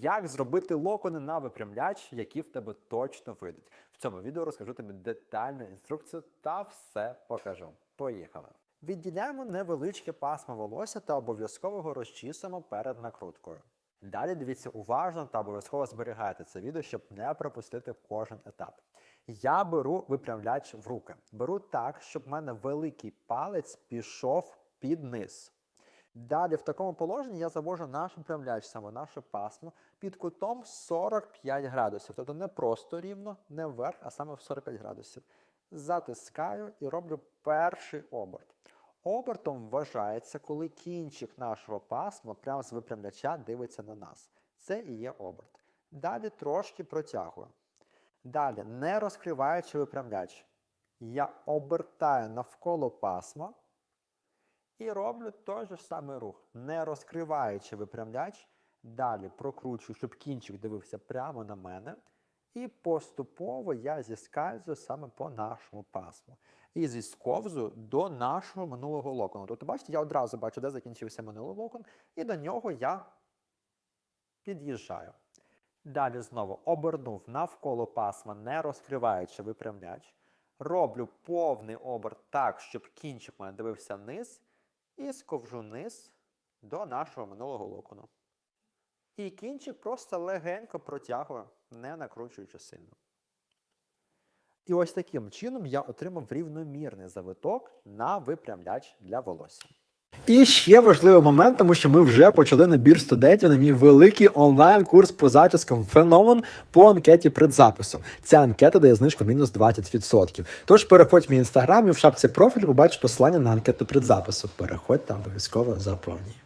Як зробити локони на випрямляч, які в тебе точно вийдуть? В цьому відео розкажу тобі детальну інструкцію та все покажу. Поїхали! Відділяємо невеличке пасмо волосся та обов'язково його розчісуємо перед накруткою. Далі дивіться уважно та обов'язково зберігайте це відео, щоб не пропустити кожен етап. Я беру випрямляч в руки. Беру так, щоб в мене великий палець пішов під низ. Далі в такому положенні я завожу наш випрямляч, саме наше пасмо, під кутом 45 градусів. Тобто не просто рівно, не вверх, а саме в 45 градусів. Затискаю і роблю перший оберт. Обертом вважається, коли кінчик нашого пасма прямо з випрямляча дивиться на нас. Це і є оберт. Далі трошки протягую. Далі, не розкриваючи випрямляч, я обертаю навколо пасма і роблю той же самий рух, не розкриваючи випрямляч. Далі прокручую, щоб кінчик дивився прямо на мене. І поступово я зіскальзую саме по нашому пасму. І зісковзую до нашого минулого локону. Тобто, бачите, я одразу бачу, де закінчився минулий локон, і до нього я під'їжджаю. Далі знову обернув навколо пасма, не розкриваючи випрямляч. Роблю повний оберт так, щоб кінчик мене дивився вниз, і сковжу низ до нашого минулого локону. І кінчик просто легенько протягую, не накручуючи сильно. І ось таким чином я отримав рівномірний завиток на випрямляч для волосся. І ще важливий момент, тому що ми вже почали набір студентів на мій великий онлайн-курс по зачіскам феномен по анкеті предзапису. Ця анкета дає знижку мінус 20%. Тож переходь в мій інстаграм і в шапці профіль побачиш посилання на анкету предзапису. Переходь там обов'язково заповнюй.